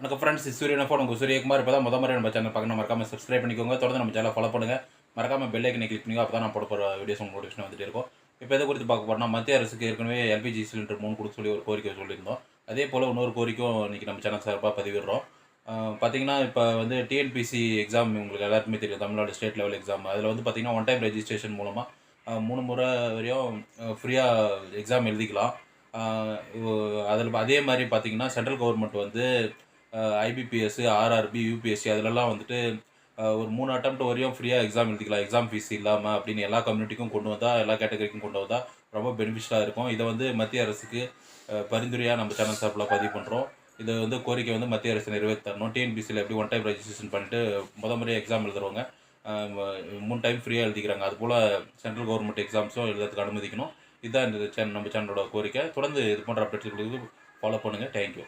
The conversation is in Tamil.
வணக்கம் ஃப்ரெண்ட்ஸ் சூரியன் ஃபோன் உங்கள் சூரியகுமார். இப்போ தான் முத முறை நம்ம சேனல் பார்க்கணும். மறக்காம சப்ஸ்கிரைப் பண்ணிக்கோங்க. தொடர்ந்து நம்ம சேனல் ஃபாலோ பண்ணுங்கள் மறக்காம பெல் ஐக்கனை கிளிக் பண்ணி அப்போ தான் நான் போட போகிற வீடியோஸ் உங்களுக்கு நோட்டிஃபிகேஷன் வந்துட்டு இருக்கும். இப்போ எதை குறித்து பார்க்க போனால் மத்திய அரசுக்கு ஏற்கனவே எல்பிஜி சிலிண்டர் மூணு கொடுக்க சொல்லி ஒரு கோரிக்கை சொல்லியிருந்தோம். அதே போல் இன்னொரு கோரிக்கையும் இன்றைக்கி நம்ம சேனல் சார்பாக பதிவிடுறோம். பார்த்தீங்கன்னா இப்போ வந்து டிஎன்பிசி எக்ஸாம் உங்களுக்கு எல்லாருக்குமே தெரியும். தமிழ்நாடு ஸ்டேட் லெவல் எக்ஸாம் அதில் வந்து பார்த்திங்கன்னா ஒன் டைம் ரெஜிஸ்ட்ரேஷன் மூலமாக மூணு முறை வரையும் ஃப்ரீயாக எக்ஸாம் எழுதிக்கலாம். அதில் அதே மாதிரி பார்த்தீங்கன்னா சென்ட்ரல் கவர்மெண்ட் வந்து ஐபிபிஎஸ்ஸு ஆர்ஆர்பி யூபிஎஸ்சி அதிலலாம் வந்துட்டு ஒரு மூணு அட்டம் வரையும் ஃப்ரீயாக எக்ஸாம் எழுதிக்கலாம். எக்ஸாம் ஃபீஸ் இல்லாமல் அப்படின்னு எல்லா கம்யூனிட்டிக்கும் கொண்டு வந்தால் எல்லா கேட்டகரிக்கும் கொண்டு வந்தால் ரொம்ப பெனிஃபிஷியலாக இருக்கும். இதை வந்து மத்திய அரசுக்கு பரிந்துரையாக நம்ம சேனல் சார்பில் பதிவு பண்ணுறோம் இதை வந்து கோரிக்கை வந்து மத்திய அரசு நிறைவேற்றி தரணும் டிஎன்பிசியில் எப்படி ஒன் டைம் ரெஜிஸ்ட்ரேஷன் பண்ணிட்டு முத முறை எக்ஸாம் எழுதுறவங்க மூணு டைம் ஃப்ரீயாக எழுதிக்கிறாங்க. அதுபோல் சென்ட்ரல் கவர்மெண்ட் எக்ஸாம்ஸும் எழுதுறதுக்கு அனுமதிக்கணும். இதுதான் இந்த சேனல் நம்ம சேனலோட கோரிக்கை. தொடர்ந்து இது போன்ற அப்டேட்ஸ் ஃபாலோ பண்ணுங்கள் தேங்க்யூ